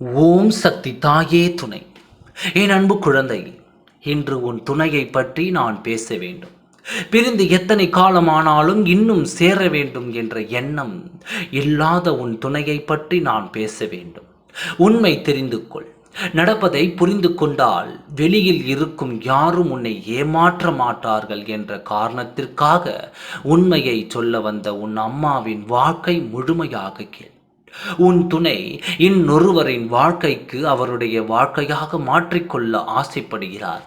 ஓம் சக்தி தாயே துணை. என் அன்பு குழந்தை இன்று உன் துணையை பற்றி நான் பேச வேண்டும். பிரிந்து எத்தனை காலமானாலும் இன்னும் சேர வேண்டும் என்ற எண்ணம் இல்லாத உன் துணையை பற்றி நான் பேச வேண்டும். உண்மை தெரிந்து கொள். நடப்பதை புரிந்து கொண்டால் வெளியில் இருக்கும் யாரும் உன்னை ஏமாற்ற மாட்டார்கள் என்ற காரணத்திற்காக உண்மையை சொல்ல வந்த உன் அம்மாவின் வாழ்க்கை முழுமையாக கேள். உன் துணை இன்னொருவரின் வாழ்க்கைக்கு அவருடைய வாழ்க்கையாக மாற்றிக்கொள்ள ஆசைப்படுகிறார்.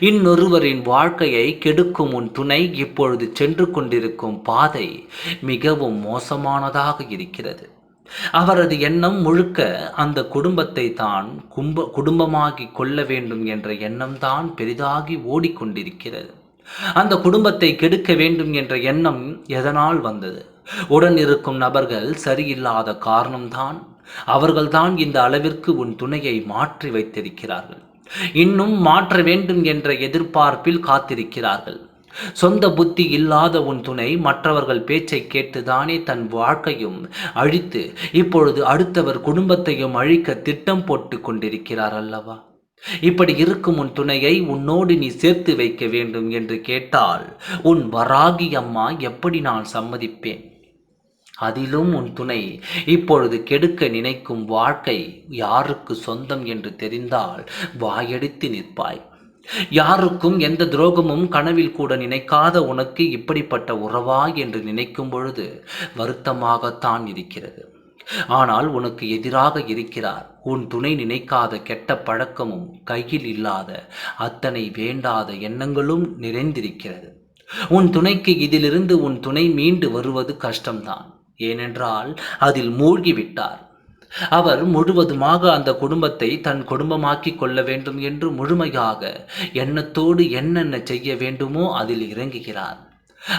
இன்னொருவரின் வாழ்க்கையை கெடுக்கும் உன் துணை இப்பொழுது சென்று கொண்டிருக்கும் பாதை மிகவும் மோசமானதாக இருக்கிறது. அவரது எண்ணம் முழுக்க அந்த குடும்பத்தை தான் கும்ப குடும்பமாகி கொள்ள வேண்டும் என்ற எண்ணம்தான் பெரிதாகி ஓடிக்கொண்டிருக்கிறது. அந்த குடும்பத்தை கெடுக்க வேண்டும் என்ற எண்ணம் எதனால் வந்தது? உடன் இருக்கும் நபர்கள் சரியில்லாத காரணம்தான். அவர்கள்தான் இந்த அளவிற்கு உன் துணையை மாற்றி வைத்திருக்கிறார்கள். இன்னும் மாற்ற வேண்டும் என்ற எதிர்பார்ப்பில் காத்திருக்கிறார்கள். சொந்த புத்தி இல்லாத உன் துணை மற்றவர்கள் பேச்சை கேட்டுதானே தன் வாழ்க்கையும் அழித்து இப்பொழுது அடுத்தவர் குடும்பத்தையும் அழிக்க திட்டம் போட்டு கொண்டிருக்கிறார் அல்லவா? இப்படி இருக்கும் உன் துணையை உன்னோடு நீ சேர்த்து வைக்க வேண்டும் என்று கேட்டால் உன் வராகி அம்மா எப்படி நான் சம்மதிப்பேன்? அதிலும் உன் துணை. இப்பொழுது கெடுக்க நினைக்கும் வாழ்க்கை யாருக்கு சொந்தம் என்று தெரிந்தால் வாயடித்து நிற்பாய். யாருக்கும் எந்த துரோகமும் கனவில் கூட நினைக்காத உனக்கு இப்படிப்பட்ட உறவா என்று நினைக்கும் பொழுது வருத்தமாகத்தான் இருக்கிறது. ஆனால் உனக்கு எதிராக இருக்கிறார். உன் துணை நினைக்காத கெட்ட பழக்கமும் கையில் இல்லாத அத்தனை வேண்டாத எண்ணங்களும் நிறைந்திருக்கிறது. உன் துணைக்கு இதிலிருந்து உன் துணை மீண்டு வருவது கஷ்டம்தான். ஏனென்றால் அதில் மூழ்கிவிட்டார். அவர் முழுவதுமாக அந்த குடும்பத்தை தன் குடும்பமாக்கி கொள்ள வேண்டும் என்று முழுமையாக எண்ணத்தோடு என்னென்ன செய்ய வேண்டுமோ அதில் இறங்குகிறார்.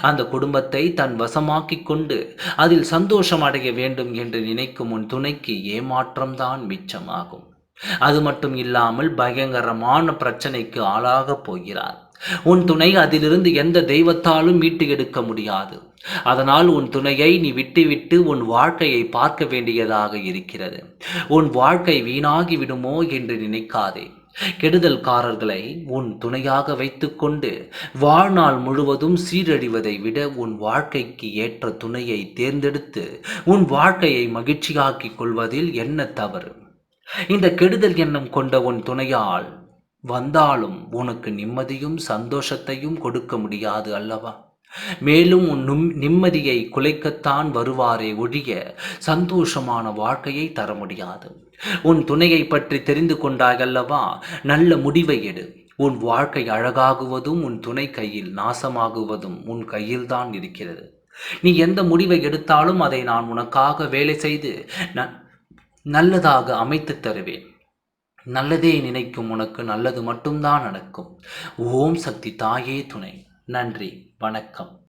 அந்த குடும்பத்தை தன் வசமாக்கி கொண்டு அதில் சந்தோஷம் அடைய வேண்டும் என்று நினைக்கும் உன் துணைக்கு ஏமாற்றம்தான் மிச்சமாகும். அது மட்டும் இல்லாமல் பயங்கரமான பிரச்சனைக்கு ஆளாகப் போகிறார். உன் துணை அதிலிருந்து எந்த தெய்வத்தாலும் மீட்டு எடுக்க முடியாது. அதனால் உன் துணையை நீ விட்டுவிட்டு உன் வாழ்க்கையை பார்க்க வேண்டியதாக இருக்கிறது. உன் வாழ்க்கை வீணாகி விடுமோ என்று நினைக்காதே. கெடுதல்காரர்களை உன் துணையாக வைத்துக்கொண்டு வாழ்நாள் முழுவதும் சீரழிவதை விட உன் வாழ்க்கைக்கு ஏற்ற துணையை தேர்ந்தெடுத்து உன் வாழ்க்கையை மகிழ்ச்சியாக்கிக் கொள்வதில் என்ன தவறு? இந்த கெடுதல் எண்ணம் கொண்ட உன் துணையால் வந்தாலும் உனக்கு நிம்மதியும் சந்தோஷத்தையும் கொடுக்க முடியாது அல்லவா? மேலும் உன் நும் நிம்மதியை குலைக்கத்தான் வருவாரே ஒழிய சந்தோஷமான வாழ்க்கையை தர முடியாது. உன் துணையை பற்றி தெரிந்து கொண்டாயல்லவா? நல்ல முடிவை எடு. உன் வாழ்க்கை அழகாகுவதும் உன் துணை கையில் நாசமாகுவதும் உன் கையில்தான் இருக்கிறது. நீ எந்த முடிவை எடுத்தாலும் அதை நான் உனக்காக வேலை செய்து ந நல்லதாக அமைத்து தருவேன். நல்லதே நினைக்கும் உனக்கு நல்லது மட்டும்தான் நடக்கும். ஓம் சக்தி தாயே துணை. நன்றி வணக்கம்.